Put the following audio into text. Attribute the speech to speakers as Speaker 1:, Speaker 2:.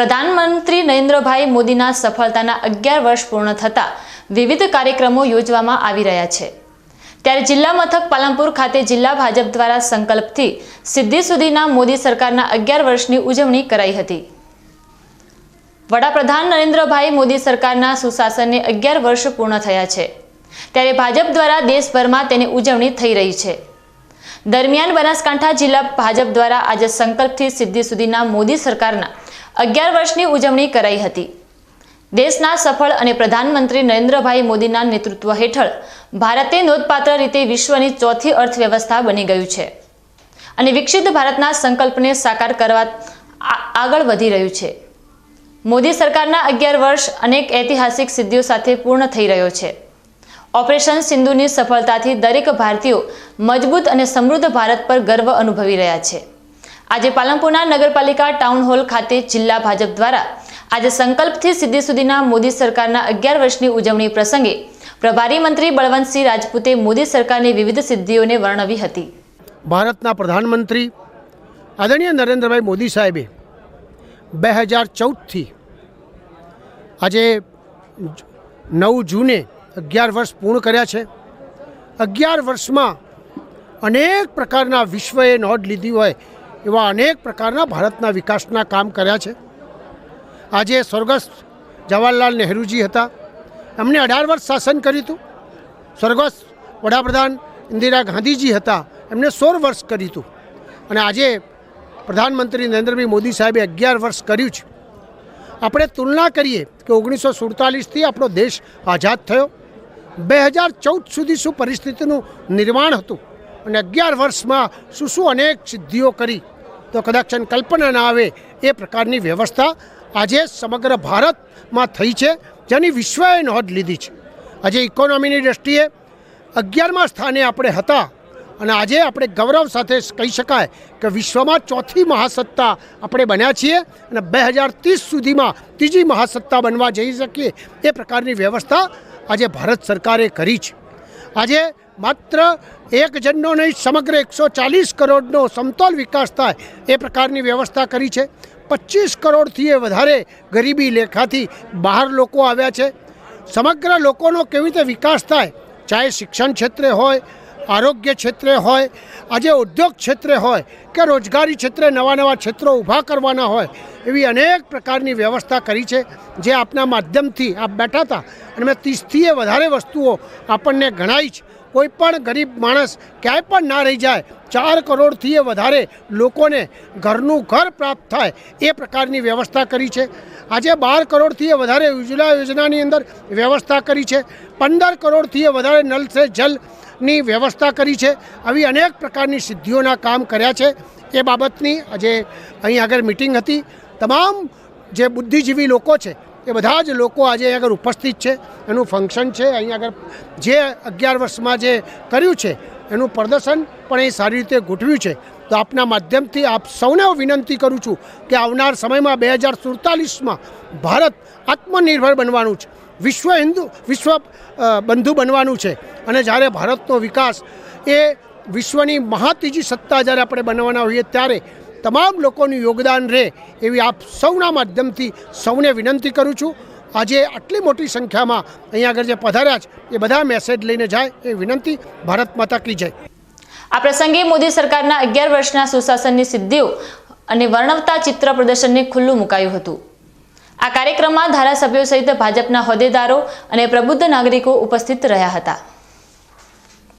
Speaker 1: પ્રધાનમંત્રી નરેન્દ્રભાઈ મોદીના સફળતાના અગિયાર વર્ષ પૂર્ણ થતાં વિવિધ કાર્યક્રમો યોજવામાં આવી રહ્યા છે. ત્યારે જિલ્લા મથક પાલનપુર ખાતે જિલ્લા ભાજપ દ્વારા સંકલ્પથી સિદ્ધિ સુધીના મોદી સરકારના અગિયાર વર્ષની ઉજવણી કરાઈ હતી. વડાપ્રધાન નરેન્દ્રભાઈ મોદી સરકારના સુશાસનને અગિયાર વર્ષ પૂર્ણ થયા છે. ત્યારે ભાજપ દ્વારા દેશભરમાં તેની ઉજવણી થઈ રહી છે. દરમિયાન બનાસકાંઠા જિલ્લા ભાજપ દ્વારા આજે સંકલ્પથી સિદ્ધિ સુધીના મોદી સરકારના અગિયાર વર્ષની ઉજવણી કરાઈ હતી. દેશના સફળ અને પ્રધાનમંત્રી નરેન્દ્રભાઈ મોદીના નેતૃત્વ હેઠળ ભારતે નોંધપાત્ર રીતે વિશ્વની ચોથી અર્થવ્યવસ્થા બની ગયું છે અને વિકસિત ભારતના સંકલ્પને સાકાર કરવા આગળ વધી રહ્યું છે. મોદી સરકારના અગિયાર વર્ષ અનેક ઐતિહાસિક સિદ્ધિઓ સાથે પૂર્ણ થઈ રહ્યો છે. ઓપરેશન સિંધુની સફળતાથી દરેક ભારતીયો મજબૂત અને સમૃદ્ધ ભારત પર ગર્વ અનુભવી રહ્યા છે. આજે પાલનપુરના નગરપાલિકા ટાઉન હોલ ખાતે જિલ્લા ભાજપ દ્વારા આજે સંકલ્પથી સિદ્ધિ સુધીના મોદી સરકારના અગિયાર વર્ષની ઉજવણી પ્રસંગે પ્રભારી મંત્રી બળવંતસિંહ રાજપૂતે મોદી સરકારની વિવિધ સિદ્ધિઓને વર્ણવી હતી.
Speaker 2: ભારતના પ્રધાનમંત્રી આદરણીય નરેન્દ્રભાઈ મોદી સાહેબે બે હજાર ચૌદથી આજે નવ જૂને અગિયાર વર્ષ પૂર્ણ કર્યા છે. અગિયાર વર્ષમાં અનેક પ્રકારના વિશ્વએ નોંધ લીધી હોય એવા અનેક પ્રકારના ભારતના વિકાસના કામ કર્યા છે. આજે સ્વર્ગસ્થ જવાહરલાલ નહેરુજી હતા. એમણે અઢાર વર્ષ શાસન કર્યું હતું. સ્વર્ગસ્થ વડાપ્રધાન ઇન્દિરા ગાંધીજી હતા. એમને સોળ વર્ષ કર્યું હતું. અને આજે પ્રધાનમંત્રી નરેન્દ્રભાઈ મોદી સાહેબે અગિયાર વર્ષ કર્યું છે. આપણે તુલના કરીએ કે ઓગણીસો સુડતાલીસથી આપણો દેશ આઝાદ થયો. બે હજાર ચૌદ સુધી શું પરિસ્થિતિનું નિર્માણ હતું? અને અગિયાર વર્ષમાં શું શું અનેક સિદ્ધિઓ કરી, તો કદાચ કલ્પના ના આવે એ પ્રકારની વ્યવસ્થા આજે સમગ્ર ભારતમાં થઈ છે, જેની વિશ્વએ નોંધ લીધી છે. આજે ઇકોનોમીની દ્રષ્ટિએ અગિયારમા સ્થાને આપણે હતા અને આજે આપણે ગૌરવ સાથે કહી શકાય કે વિશ્વમાં ચોથી મહાસત્તા આપણે બન્યા છીએ અને બે હજાર ત્રીસ સુધીમાં ત્રીજી મહાસત્તા બનવા જઈ શકીએ એ પ્રકારની વ્યવસ્થા આજે ભારત સરકારે કરી છે. આજે માત્ર એક જણનો નહીં, સમગ્ર એકસો ચાલીસ કરોડનો સમતોલ વિકાસ થાય એ પ્રકારની વ્યવસ્થા કરી છે. પચીસ કરોડથી એ વધારે ગરીબી લેખાથી બહાર લોકો આવ્યા છે. સમગ્ર લોકોનો કેવી રીતે વિકાસ થાય, ચાહે શિક્ષણ ક્ષેત્રે હોય આરોગ્ય ક્ષેત્રે હોય, આજે ઉદ્યોગ ક્ષેત્રે હોય કે રોજગારી ક્ષેત્રે નવા નવા ક્ષેત્રો ઊભા કરવાના હોય, એવી અનેક પ્રકારની વ્યવસ્થા કરી છે, જે આપના માધ્યમથી આપ બેઠા હતા. અને મેં ત્રીસથીએ વધારે વસ્તુઓ આપણને ગણાઈ છે. કોઈ પણ ગરીબ માણસ ક્યાંય પણ ના રહી જાય, ચાર કરોડથી એ વધારે લોકોને ઘરનું ઘર પ્રાપ્ત થાય, એ પ્રકારની વ્યવસ્થા કરી છે. આજે બાર કરોડથી એ વધારે ઉજ્જવલા યોજનાની અંદર વ્યવસ્થા કરી છે. પંદર કરોડથી એ વધારે નલ સે જલની વ્યવસ્થા કરી છે. આવી અનેક પ્રકારની સિદ્ધિઓના કામ કર્યા છે. એ બાબતની આજે અહીં આગળ મિટિંગ હતી. તમામ જે બુદ્ધિજીવી લોકો છે, એ બધા જ લોકો આજે અહીં આગળ ઉપસ્થિત છે. એનું ફંક્શન છે. અહીં આગળ જે અગિયાર વર્ષમાં જે કર્યું છે, એનું પ્રદર્શન પણ એ સારી રીતે ગોઠવ્યું છે. તો આપના માધ્યમથી આપ સૌને વિનંતી કરું છું કે આવનાર સમયમાં બે હજાર સુડતાલીસમાં ભારત આત્મનિર્ભર બનવાનું છે. વિશ્વ હિન્દુ, વિશ્વ બંધુ બનવાનું છે. અને જ્યારે ભારતનો વિકાસ એ વિશ્વની મહાતીજી સત્તા જ્યારે આપણે બનવાના હોઈએ ત્યારે તમામ લોકોનું યોગદાન રહે એવી આપ સૌના માધ્યમથી સૌને વિનંતી કરું છું. આજે આટલી મોટી સંખ્યામાં અહીંયા આગળ જે પધાર્યા છે, એ બધા મેસેજ લઈને જાય એ વિનંતી. ભારત માતા કી જય.
Speaker 1: આ પ્રસંગે મોદી સરકારના અગિયાર વર્ષના સુશાસનની સિદ્ધિઓ અને વર્ણવતા ચિત્ર પ્રદર્શનને ખુલ્લું મુકાયું હતું. આ કાર્યક્રમમાં ધારાસભ્યો સહિત ભાજપના હોદ્દેદારો અને પ્રબુદ્ધ નાગરિકો ઉપસ્થિત રહ્યા હતા.